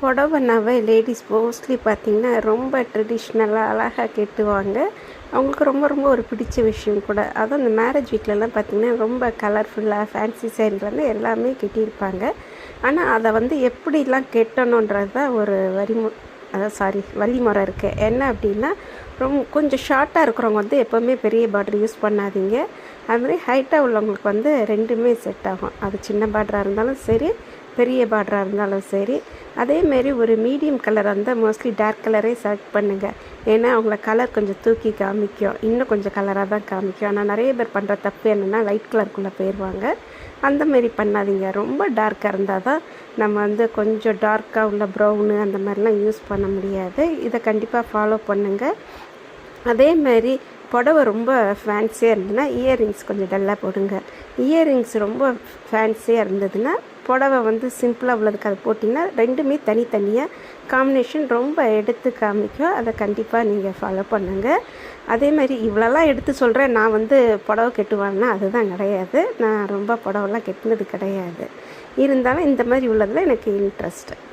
புடவைனாவே ladies mostly பார்த்திங்கன்னா ரொம்ப ட்ரெடிஷ்னலாக அழகாக கெட்டுவாங்க. அவங்களுக்கு ரொம்ப ரொம்ப ஒரு பிடிச்ச விஷயம் கூட. அதுவும் இந்த மேரேஜ் வீட்லலாம் பார்த்திங்கன்னா ரொம்ப கலர்ஃபுல்லாக ஃபேன்சி சேரீலேருந்து எல்லாமே கெட்டியிருப்பாங்க. ஆனால் அதை வந்து எப்படிலாம் கெட்டணுன்றது தான் ஒரு வரிமு அதாவது சாரி வழிமுறை இருக்குது என்ன அப்படின்னா ரொம்ப கொஞ்சம் ஷார்ட்டாக இருக்கிறவங்க வந்து எப்போவுமே பெரிய பார்டர் யூஸ் பண்ணாதீங்க. அதுமாதிரி ஹைட்டாக உள்ளவங்களுக்கு வந்து ரெண்டுமே செட் ஆகும். அது சின்ன பார்டராக இருந்தாலும் சரி பெரிய பார்டராக இருந்தாலும் சரி. அதேமாரி ஒரு மீடியம் கலர் இருந்தால் மோஸ்ட்லி டார்க் கலரே செலக்ட் பண்ணுங்கள் ஏன்னா அவங்கள கலர் கொஞ்சம் தூக்கி காமிக்கும். இன்னும் கொஞ்சம் கலராக தான் காமிக்கும். ஆனால் நிறைய பேர் பண்ணுற தப்பு என்னென்னா லைட் கலருக்குள்ளே போயிடுவாங்க அந்த மாரி பண்ணாதீங்க. ரொம்ப டார்க்காக இருந்தால் தான் நம்ம வந்து கொஞ்சம் டார்க்காக உள்ள ப்ரௌனு அந்த மாதிரிலாம் யூஸ் பண்ண முடியாது. இதை கண்டிப்பாக ஃபாலோ பண்ணுங்கள் அதேமாரி புடவை ரொம்ப ஃபேன்சியாக இருந்ததுன்னா இயரிங்ஸ் கொஞ்சம் டல்லாக போடுங்க. இயரிங்ஸ் ரொம்ப ஃபேன்சியாக இருந்ததுன்னா புடவை வந்து சிம்பிளாக உள்ளதுக்கு அதை போட்டிங்கன்னா ரெண்டுமே தனித்தனியாக காம்பினேஷன் ரொம்ப எடுத்து காமிக்கும் அதை கண்டிப்பாக நீங்கள் ஃபாலோ பண்ணுங்கள் அதே மாதிரி இவ்வளோலாம் எடுத்து சொல்கிறேன் நான் வந்து புடவை கெட்டுவான்னா அதுதான் கிடையாது. நான் ரொம்ப புடவைலாம் கெட்டினது கிடையாது. இருந்தாலும் இந்த மாதிரி உள்ளதில் எனக்கு இன்ட்ரெஸ்ட்டு